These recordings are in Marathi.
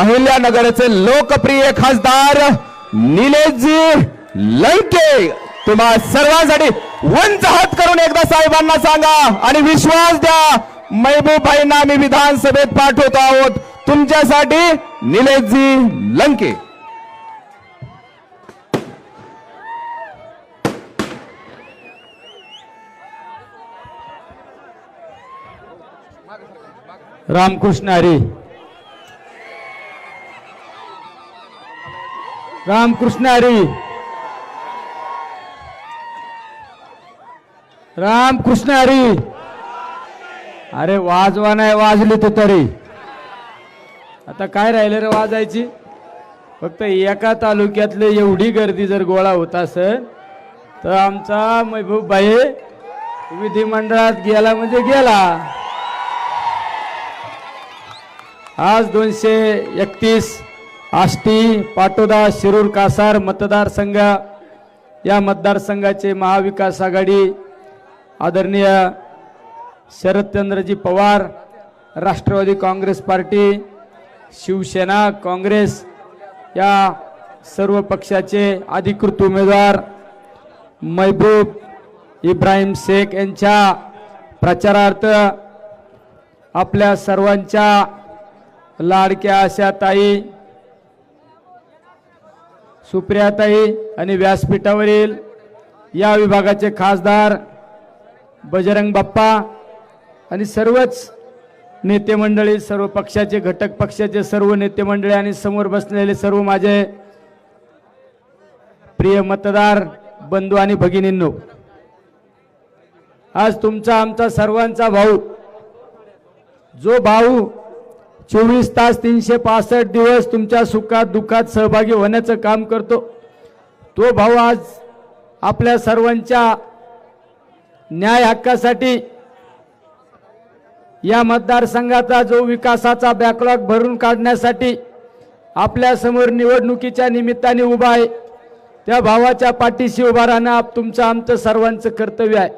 अहिल्यानगरचे लोकप्रिय खासदार निलेशजी लंके. तुम्हा सर्वांसाठी उंच हात करून एकदा साहेबांना सांगा आणि विश्वास द्या. मैबूबाईंना मी आम्ही विधानसभेत पाठवतो आहोत. तुमच्यासाठी निलेशजी लंके. रामकृष्ण हरी. रामकृष्ण हरी. रामकृष्ण हरी. अरे वाजवा नाही वाजली तर तरी. आता काय राहिलं रे वाजायची? फक्त एका तालुक्यातले एवढी गर्दी जर गोळा होत असेल तर आमचा महबूब बाई विधिमंडळात गेला म्हणजे गेला. आज दोनशे एकतीस आष्टी पाटोदा शिरूर कासार मतदारसंघ या मतदारसंघाचे महाविकास आघाडी आदरणीय Sharadchandraji Pawar Rashtrawadi Congress party Shivsena Congress या सर्व पक्षाचे अधिकृत उमेदवार महबूब इब्राहिम शेख यांच्या प्रचारार्थ आपल्या सर्वांच्या लाडक्या अशा ताई सुप्रियाताई आणि व्यासपीठावरील या विभागाचे खासदार बजरंग बाप्पा आणि सर्वच नेते मंडळी सर्व पक्षाचे घटक पक्षाचे सर्व नेते मंडळी आणि समोर बसलेले सर्व माझे प्रिय मतदार बंधू आणि भगिनींनो आज तुमचा आमचा सर्वांचा भाऊ जो भाऊ चोवीस तास तीनशे पासष्ट दिवस तुमच्या सुखात दुःखात सहभागी होण्याचं काम करतो. तो भाऊ आज आपल्या सर्वांच्या न्याय हक्कासाठी या मतदारसंघाचा जो विकासाचा बॅकलॉग भरून काढण्यासाठी आपल्यासमोर निवडणुकीच्या निमित्ताने उभा आहे त्या भावाच्या पाठीशी उभा राहणं आप- तुमचं आमचं सर्वांचं कर्तव्य आहे.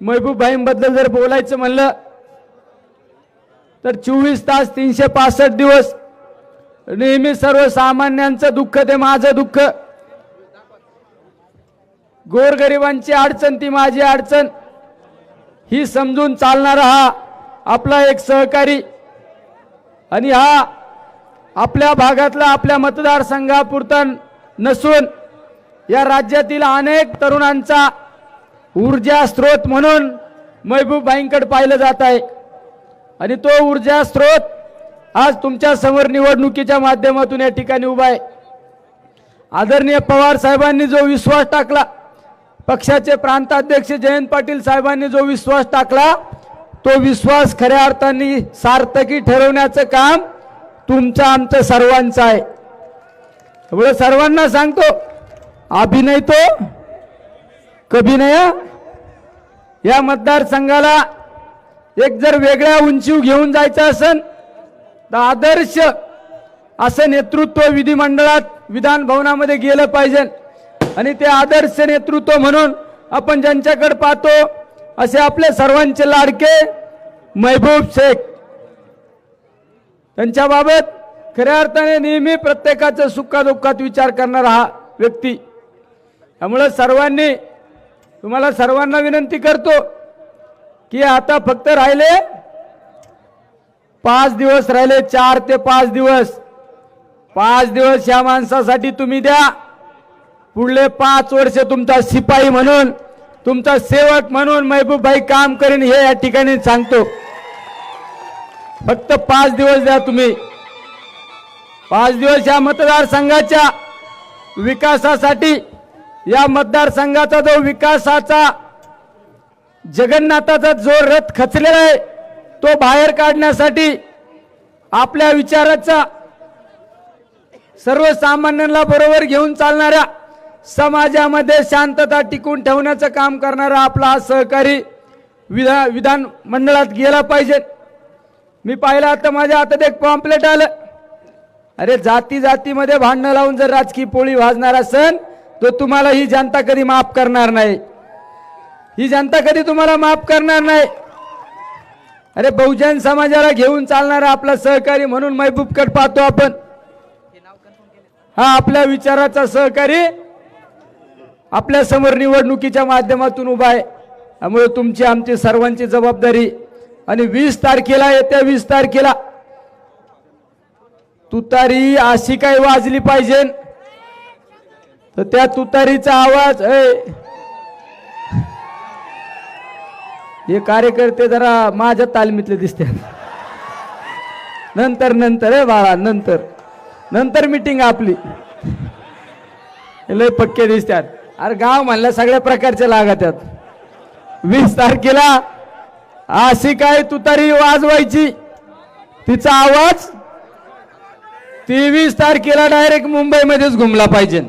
महबूब भाईंबद्दल जर बोलायचं म्हणलं तर चोवीस तास तीनशे पासष्ट दिवस नेहमी सर्वसामान्यांचं दुःख ते माझं दुःख. गोरगरिबांची अडचण ती माझी अडचण. ही समजून चालणारा हा आपला एक सहकारी आणि हा आपल्या भागातला आपल्या मतदारसंघापुरता नसून या राज्यातील अनेक तरुणांचा ऊर्जा स्रोत म्हणून महबूब भाईंकडे पाहिलं जात आहे. आणि तो ऊर्जा स्रोत आज तुमच्यासमोर निवडणुकीच्या माध्यमातून या ठिकाणी उभा आहे. आदरणीय पवार साहेबांनी जो विश्वास टाकला पक्षाचे प्रांताध्यक्ष जयंत पाटील साहेबांनी जो विश्वास टाकला तो विश्वास खऱ्या अर्थाने सार्थकी ठरवण्याचं काम तुमचं आमचं सर्वांचं आहे. त्यामुळे सर्वांना सांगतो अभिनय तो कभी नया? या मतदारसंघाला एक जर वेगळ्या उंचीव घेऊन जायचं असेल तर आदर्श असं नेतृत्व विधिमंडळात विधान भवनामध्ये गेलं पाहिजे. आणि ते आदर्श नेतृत्व म्हणून आपण ज्यांच्याकडे पाहतो असे आपले सर्वांचे लाडके महबूब शेख. त्यांच्याबाबत खऱ्या अर्थाने नेहमी प्रत्येकाचं सुखादुःखात विचार करणारा हा व्यक्ती. त्यामुळं सर्वांनी तुम्हाला सर्वांना विनंती करतो की आता फक्त राहिले पाच दिवस राहिले चार ते पाच दिवस. पाच दिवस या माणसासाठी तुम्ही द्या. पुढले पाच वर्ष तुमचा शिपाई म्हणून तुमचा सेवक म्हणून महबूबभाई काम करेन हे या ठिकाणी सांगतो. फक्त पाच दिवस द्या तुम्ही. पाच दिवस या मतदारसंघाच्या विकासासाठी या मतदारसंघाचा जो विकासाचा जगन्नाथाचा जो रथ खचलेला आहे तो बाहेर काढण्यासाठी आपल्या विचाराचा सर्वसामान्यांना बरोबर घेऊन चालणाऱ्या समाजामध्ये शांतता टिकून ठेवण्याचं काम करणारा आपला हा सहकारी विधा विधान मंडळात गेला पाहिजे. मी पाहिलं आता माझ्या हातात एक पॉम्पलेट आलं. अरे जाती जातीमध्ये भांडणं लावून जर राजकीय पोळी भाजणारा सण तो तुम्हाला ही जनता कधी माफ करणार नाही. ही जनता कधी तुम्हाला माफ करणार नाही. अरे बहुजन समाजाला घेऊन चालणारा आपला सहकारी म्हणून महबूबकड पाहतो आपण. हा आपल्या विचाराचा सहकारी आपल्यासमोर निवडणुकीच्या माध्यमातून उभा आहे. त्यामुळे तुमची आमची सर्वांची जबाबदारी. आणि वीस तारखेला येत्या वीस तारखेला तुतारी अशी काही वाजली पाहिजे. तर त्या तुतारीचा आवाज हे कार्यकर्ते जरा माझ्या तालमीतले दिसते नंतर नंतर आहे बाळा नंतर. नंतर मिटिंग आपली. लय पक्के दिसतात. अरे गाव म्हणल्या सगळ्या प्रकारच्या लागतात वीस तारखेला अशी काय तुतारी वाजवायची. तिचा आवाज तेवीस तारखेला डायरेक्ट मुंबईमध्येच घुमला पाहिजे.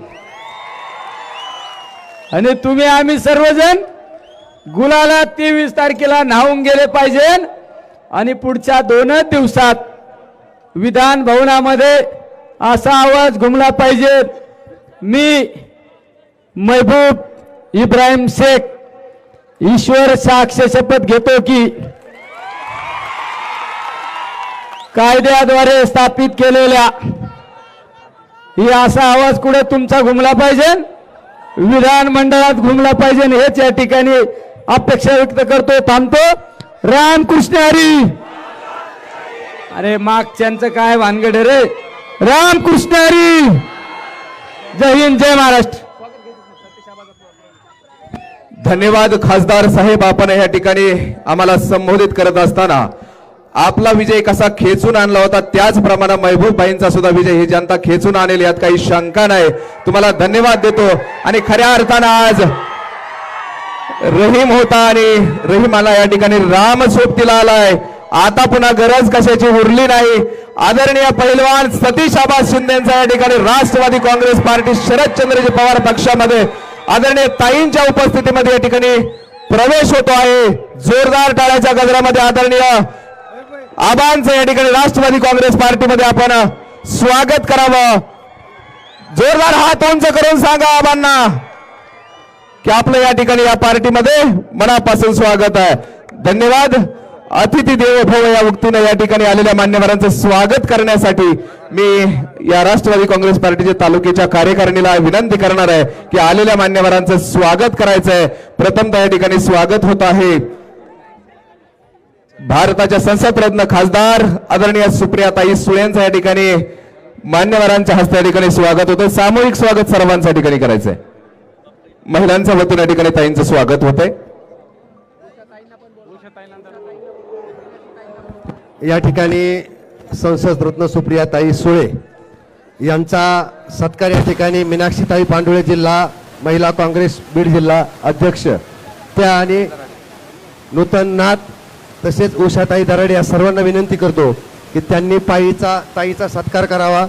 आणि तुम्ही आम्ही सर्वजण गुलाला तेवीस तारखेला न्हावून गेले पाहिजे आणि पुढच्या दोनच दिवसात विधान भवनामध्ये असा आवाज घुमला पाहिजे. मी महबूब इब्राहिम शेख ईश्वर साक्ष शपथ घेतो की कायद्याद्वारे स्थापित केलेल्या ही असा आवाज कुठे तुमचा घुमला पाहिजे? विधान मंडळात घुमला पाहिजे हेच या ठिकाणी अपेक्षा व्यक्त करतो थांबतो. रामकृष्ण हरी. अरे मागच्यांचं काय भानगड रे? राम कृष्ण हरी. जय हिंद जय महाराष्ट्र. धन्यवाद खासदार साहेब आपण या ठिकाणी आम्हाला संबोधित करत असताना. आपला विजय कसा खेचून आणला होता त्याचप्रमाणे महबूबभाईंचा सुद्धा विजय ही जनता खेचून आणेल यात काही शंका नाही. तुम्हाला धन्यवाद देतो. आणि खऱ्या अर्थानं आज रहीम होता आणि रहीमाला या ठिकाणी राम सोबतीला आलाय. आता पुन्हा गरज कशाची उरली नाही. आदरणीय पैलवान सतीश आबा यांचा या ठिकाणी राष्ट्रवादी काँग्रेस पार्टी शरदचंद्रजी पवार पक्षामध्ये आदरणीय ताईंच्या उपस्थितीमध्ये या ठिकाणी प्रवेश होतो आहे. जोरदार टाळ्याच्या गजरामध्ये आदरणीय आबांचं या ठिकाणी राष्ट्रवादी काँग्रेस पार्टीमध्ये आपण स्वागत करावं. जोरदार हात उंच करून सांगा आबांना. की आपलं या ठिकाणी या पार्टीमध्ये मनापासून स्वागत आहे. धन्यवाद. अतिथी देव भव या उक्तीनं या ठिकाणी आलेल्या मान्यवरांचं स्वागत करण्यासाठी मी या राष्ट्रवादी काँग्रेस पार्टीच्या तालुक्याच्या कार्यकारिणीला विनंती करणार आहे की आलेल्या मान्यवरांचं स्वागत करायचं आहे प्रथमतः या ठिकाणी स्वागत होत आहे. भारताच्या संसदरत्न खासदार आदरणीय सुप्रियाताई सुळेंचं या ठिकाणी मान्यवरांच्या हस्ते या ठिकाणी स्वागत होतं. सामूहिक स्वागत सर्वांच्या ठिकाणी करायचंय. महिलांच्या वतीने या ठिकाणी ताईंचं स्वागत होतंय. या ठिकाणी संसद रत्न सुप्रियाताई सुळे यांचा सत्कार या ठिकाणी मीनाक्षीताई पांडुळे जिल्हा महिला काँग्रेस बीड जिल्हा अध्यक्ष त्या आणि नूतन नाथ तसेच उषाताई दराडे या सर्वांना विनंती करतो की त्यांनी पायीचा ताईचा सत्कार करावा.